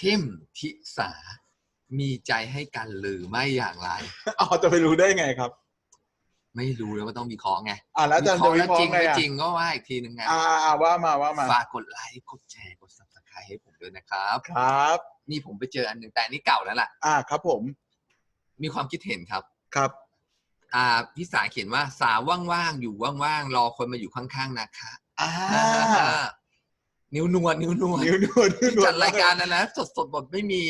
เข้มทิสา มีใจให้กันหรือไม่อย่างไรอ๋อจะไปรู้ได้ไงครับ ไม่รู้แล้วก็ต้องวิเคราะห์ไงอ่าแล้วอาจารย์จะวิแล้วเคราะจริงห์ไงไม่อะจริงก็ว่าอีกทีหนึ่งไงอ่าอ่าว่ามาว่ามาฝากกดไลค์กดแชร์กด subscribe ให้ผมด้วยนะครับ ครับ นี่ผมไปเจออันหนึ่งแต่อันนี้เก่าแล้วล่ะ อ่าครับผมมีความคิดเห็นครับ ครับ อ่าพี่สาเขียนว่าสาวว่างๆอยู่ว่างๆรอคนมาอยู่ข้างๆนะคะอ่า นิ้วนวลนิ้วนวลนิ้วนวลนิ้วที่นวลจัดรายการนะนะสดสดๆบทไม่มี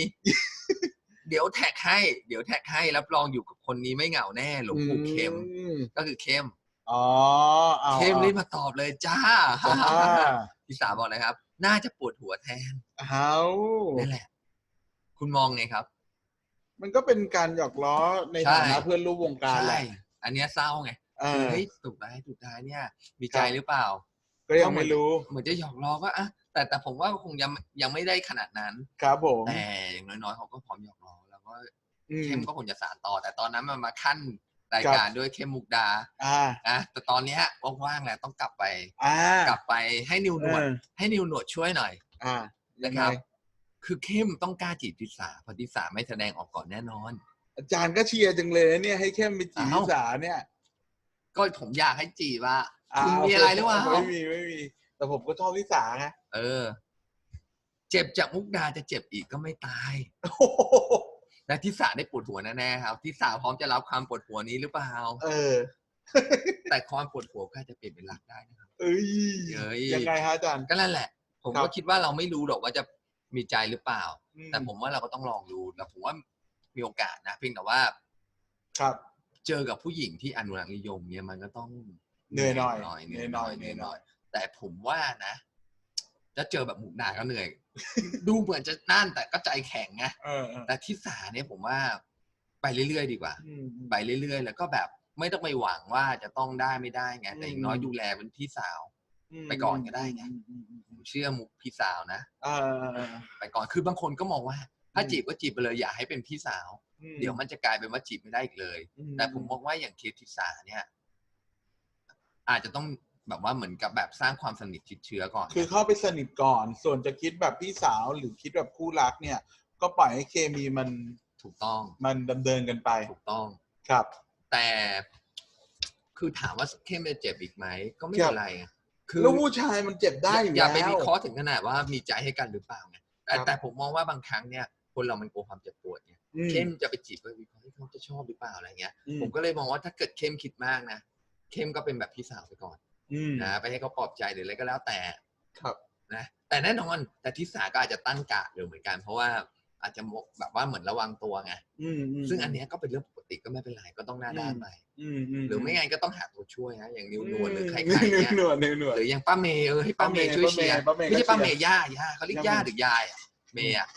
เดี๋ยวแท็กให้ เดี๋ยวแท็กให้รับรองอยู่กับคนนี้ไม่เหงาแน่หลวงปู่เข้มอืมก็คือเข้มอ๋อเอาเข้มอารีบมาตอบเลยจ้าจ้าพี่สาบอกเลยครับ น่าจะปวดหัวแทนเอานั่นแหละ คุณมองไงครับ มันก็เป็นการหยอกล้อในใช่ฐานะเพื่อนร่วมวงการแหใช่ละอันเนี้ยเศร้าไงเออเฮ้ยถูกท้ายถูกท้ายเนี่ย มีใจครับหรือเปล่า ก็ยังไม่รู้ เหมือนจะหยอกล้อว่าอะแต่แต่ผมว่าคงยังยังไม่ได้ขนาดนั้น ครับผมแต่อย่างน้อยๆเขาก็พร้อมหยอกล้อแล้วก็อืมเข้มก็คงจะสานต่อ แต่ตอนนั้นมันมาขั้นรายครับการด้วยเข้มมุกดาอ่าอะแต่ตอนเนี้ยว่างๆแล้วต้องกลับไปอ่ากลับไปให้นิวหนวดเออให้นิวหนวดช่วยหน่อย อ่ายันะงคไงรับ คือเข้มต้องกล้าจีบทิสาเพราะทิสาไม่แสดงออกก่อนแน่นอน อาจารย์ก็เชียร์จังเลยนะเนี่ยให้เข้มไปจีบอ้าวลิสาเนี่ย ก็ผมอยากให้จีบว่าา คุณมีอะไรหรือเปล่าไม่มีไม่มี แต่ผมก็ชอบลิสาไงเออ เจ็บจากมุกดาจะเจ็บอีกก็ไม่ตายโอ้โหแต่ทิสาได้ปวดหัวแน่ๆครับทิสาพร้อมจะรับความปวดหัวนี้หรือเปล่าเออ แต่ความปวดหัวก็อาจจะเปลี่ยนเป็นรักได้นะครับเอ้ยเอ้ยยังไงฮะอาจารย์ก็นั่นแหละ ผมครัก็บคิดว่าเราไม่รู้หรอกว่าจะมีใจหรือเปล่าอืแต่ผมว่าเราก็ต้องลองดูแล้วผมว่ามีโอกาสนะเพียงแต่ว่า ครับ เจอกับผู้หญิงที่อนุรักษ์นิยมเนี่ยมันก็ต้อง เหนื่อยหน่อยหน่อยเหนื่อยหน่อยเหนื่อยเหนื่อยหน่อย แต่ผมว่านะจะเจอแบบหมุกดาก็เหนื่อย ดูเหมือนจะนั่นแต่ก็ใจแข็งไงเออเออแต่ที่สาเนี่ยผมว่า ไปเรื่อยๆดีกว่าอืมอืมไปเรื่อยๆ แล้วก็แบบไม่ต้องไปหวังว่าจะต้องได้ไม่ได้ไงแต่อย่างน้อยอืมดูแลเป็นพี่สาวมไปก่อนก็ได้ไงอืมอืมอืมผมเชื่อมุกพี่สาวนะเออเออเออไปก่อนคือบางคนก็มองว่า ถ้าอืมจีบก็จีบไปเลยอย่าให้เป็นพี่สาวอืเดี๋ยวมันจะกลายเป็นว่าจีบไม่ได้อีกเลยอืแต่ผมมองว่าอย่างเคสทิสาเนี่ย อาจจะต้องแบบว่าเหมือนกับแบบสร้างความสนิทชิดเชื้อก่อน คือเข้าไปสนิทก่อน ส่วนจะคิดแบบพี่สาวหรือคิดแบบคู่รักเนี่ย ก็ปล่อยให้เคมีมันถูกต้อง มันดำเนินกันไป ถูกต้อง ครับ แต่คือถามว่าเข้มจะเจ็บอีกไหมก็ไม่ครัเป็บนไรไงคือแล้วผู้ชายมันเจ็บได้อยู่อย่าแล้วไปวิเคราะห์ถึงขนาดว่ามีใจให้กันหรือเปล่าไงแต่ครับ แต่ผมมองว่าบางครั้งเนี่ย คนเรามันกลัวความเจ็บปวดไงอืมเข้มจะไปจีบไปวิเคราะห์ให้เขาจะชอบหรือเปล่าอะไรเงี้ย อืมผมก็เลยมองว่าถ้าเกิดเข้มคิดมากนะ เข้มก็เป็นแบบพี่สาวไปก่อนอืมนะไปให้เขาปลอบใจหรืออะไรก็แล้วแต่ครับนะแต่แน่นอนแต่ทิสาก็อาจจะตั้งกาดอยู่เหมือนกัน เพราะว่าอาจจะแบบว่าเหมือนระวังตัวไงอืมมซึ่งอันเนี้ยก็เป็นเรื่องปกติก็ไม่เป็นไรก็ต้องหน้าด้านไปอืมอืมหรือไม่งั้นก็ต้องหาตัวช่วยนะอย่างนิ้วนวลหรือใครๆนิ้เนี่ยวหนวดนิ้วหนวดหรืออย่างป้าเมย์เออให้ป้าเมย์ป้าเมย์ช่วยเชียร์ป้าเมย์ไม่ใช่ก็ป้าเชีเมยร์ย์ย่าย่าเขาเรียกย่าย่าเมย์หรือยายอะเมย์อะ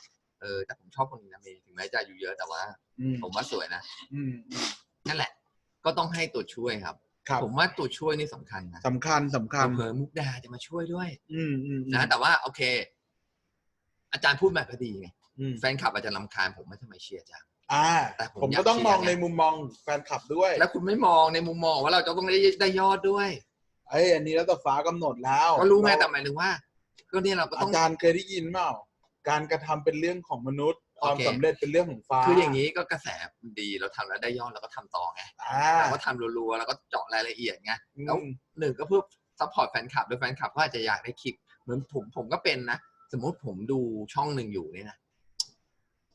เออแต่ผมชอบคนนี้นะเมย์ถึงแม้จะอายุเยอะแต่ว่าอืมผมว่าสวยนะอืมอืมนั่นแหละ ก็ต้องให้ตัวช่วยครับครับ ผมว่าตัวช่วยนี่สำคัญนะสำคัญสำคัญเผลอๆมุกดาจะมาช่วยด้วยอืมอืมนะแต่ว่าโอเค อาจารย์พูดมาก็ดีไงอืมแฟนคลับอาจจะรำคาญผมว่าทำไมเชียร์จังอ่าแต่ผมผมอยากก็ต้องเชียร์มองไงในมุมมองแฟนคลับด้วย แล้วคุณไม่มองในมุมมองว่าเราจะต้องได้ได้ยอดด้วยเอ้ยอันนี้แล้วแต่ฟ้ากำหนดแล้ว ก็รู้ไงเราแต่หมายถึงว่า ก็เนี่ยเราก็ต้อาองจารย์เคยได้ยินเปล่าการกระทำเป็นเรื่องของมนุษย์ ความโอเคสำเร็จเป็นเรื่องของฟ้าคืออย่างนี้ก็กระแสดีเราทำแล้วได้ยอดเราก็ทำต่อไงอ่า เราก็ทำรัวๆแล้วก็เจาะรายละเอียดไงอืม แล้วหนึ่งก็เพื่อซัพพอร์ตแฟนคลับโดยแฟนคลับก็อาจจะอยากได้คลิป เหมือนผมผมก็เป็นนะ สมมติผมดูช่องหนึ่งอยู่เนี่ยนะ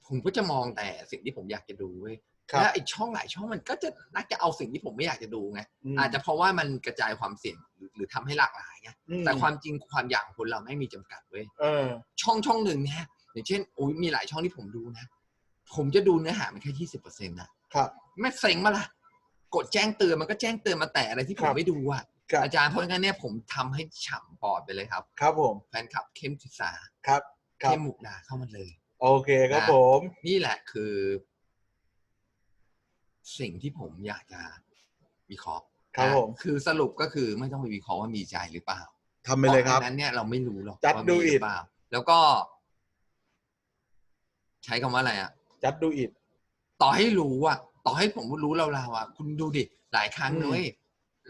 ผมก็จะมองแต่สิ่งที่ผมอยากจะดูเว้ยครับ แล้วไอ้ช่องหลายช่องมันก็จะนักจะเอาสิ่งที่ผมไม่อยากจะดูไง มอาจจะเพราะว่ามันกระจายความเสี่ยงหรือหรือทำให้หลากหลายไง อืแต่ความจริงความอยากของคนเราไม่มีจำกัดเว้ย เออ ช่องช่องหนึ่งเนี่ย อย่างเช่นโอ้ยมีหลายช่องที่ผมดูนะ ผมจะดูเนื้อหามันแค่ยี่สิบเปอร์เซ็นต์นะครับไม่เซ็งมาละกดแจ้งเตือนมันก็แจ้งเตือนมาแต่อะไรที่ผครัมบไม่ดูอะครับอาจารย์เพราะงั้นเนี่ยผมทำให้ฉ่ำปอดไปเลยครับ ครับผมแฟนคลับเข้มศึกษาครับครับเข้มมุกดาเข้ามาเลย โอเคครับนะผม นี่แหละคือ สิ่งที่ผมอยากจะวิเคราะห์ครับนะผมคือสรุปก็คือไม่ต้องไปวิเคราะห์ว่ามีใจหรือเปล่าทำไปเลยครับพาะอันนั้นเนี่ยเราไม่รู้หรอกจัดว่าดูมีหอิรืฐเปล่าแล้วก็ ใช้คำว่าอะไรอะ จัดดูอิด ต่อให้รู้อะ ต่อให้ผมรู้เราเราๆอะ คุณดูดิ หลายครั้งอืม เลย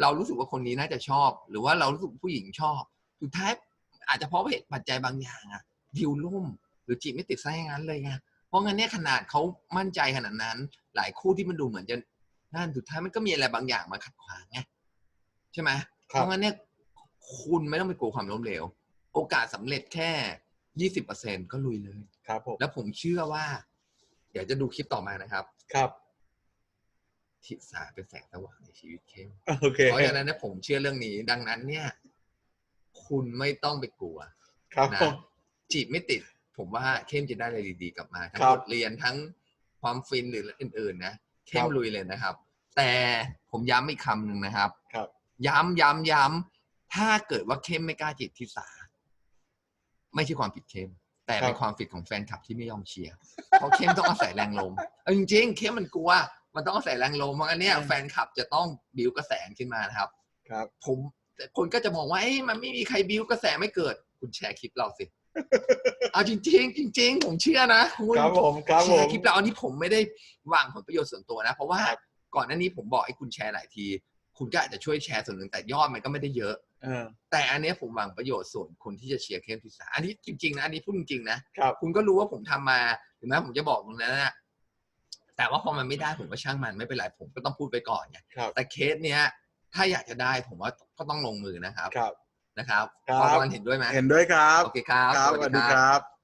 เรารู้สึกว่าคนนี้น่าจะชอบ หรือว่าเรารู้สึกผู้หญิงชอบ สุดท้ายอาจจะเพราะเหตุปัจจัยบางอย่างอะดิวล่มรือจีบไม่ติดซะอย่างนั้นเลยไงเพราะงั้นเนี่ยขนาดเขามั่นใจขนาดนั้น หลายคู่ที่มันดูเหมือนจะนั่นสุดท้ายมันก็มีอะไรบางอย่างมาขัดขวางไงใช่ไหมครัเพบราะงั้นเนี่ยคุณไม่ต้องไปกลัวความล้มเหลว โอกาสสำเร็จแค่ยี่สิบเปอร์เซ็นก็ลุยเลย ครับผมแล้วผมเชื่อว่า เดี๋ยวจะดูคลิปต่อมานะครับ ครับทิศาเป็นแสงสว่างในชีวิตเข้มโอเคเพราะฉะนั้นเนี่ยผมเชื่อเรื่องนี้ ดังนั้นเนี่ย คุณไม่ต้องไปกลัว ครับนะผมจีบไม่ติด ผมว่าเข้มจะได้อะไรดีๆกลับมาทั้งครับบทเรียนทั้งความฟินหรืออื่น ๆ นะเข้มครับลุยเลยนะครับ แต่ผมย้ำอีกคำหนึ่งนะครับ ครับ ย้ำย้ำย้ำถ้าเกิดว่าเข้มไม่กล้าจีบทิสาไม่ใช่ความผิดเข้ม แต่เป็นความผิดของแฟนคลับที่ไม่ยอมเชียร์เพราะเข้มต้องอาศัยแรงลมเอาจริง ๆ เข้มมันกลัว มันต้องอาศัยแรงลมเพราะงั้นเนี่ยแฟนคลับจะต้องบิวกระแสขึ้นมานะครับ ครับ ผมแต่คนก็จะมองว่าเอ้ยมันไม่มีใครบิวกระแสไม่เกิด คุณแชร์คลิปเราสิเอาจริง ๆ จริง ๆ ผมเชื่อนะคุณครับผมครับแชผมร์คลิปเราอันนี้ผมไม่ได้หวังผลประโยชน์ส่วนตัวนะ เพราะว่าครับก่อนหน้านี้ผมบอกให้คุณแชร์หลายที คุณก็อาจจะช่วยแชร์ส่วนหนึ่งแต่ยอดมันก็ไม่ได้เยอะเออ แต่อันเนี้ยผมหวังประโยชน์ส่วนคนที่จะเชียร์เข้มทิสาอันนี้จริงๆนะอันนี้พูดจริงๆนะครับ คุณก็รู้ว่าผมทำมาถึงแม้ผมจะบอกตรงนั้นนะแต่ว่าพอมันไม่ได้ผมก็ช่างมันไม่เป็นไรผมก็ต้องพูดไปก่อนไงครับ แต่เคสเนี้ย ถ้าอยากจะได้ผมว่าก็ต้องลงมือนะครับครับ นะครับครับ พอวันเห็นด้วยไหมเห็นด้วยครับโอเคครับ ครับสวัสดีครับ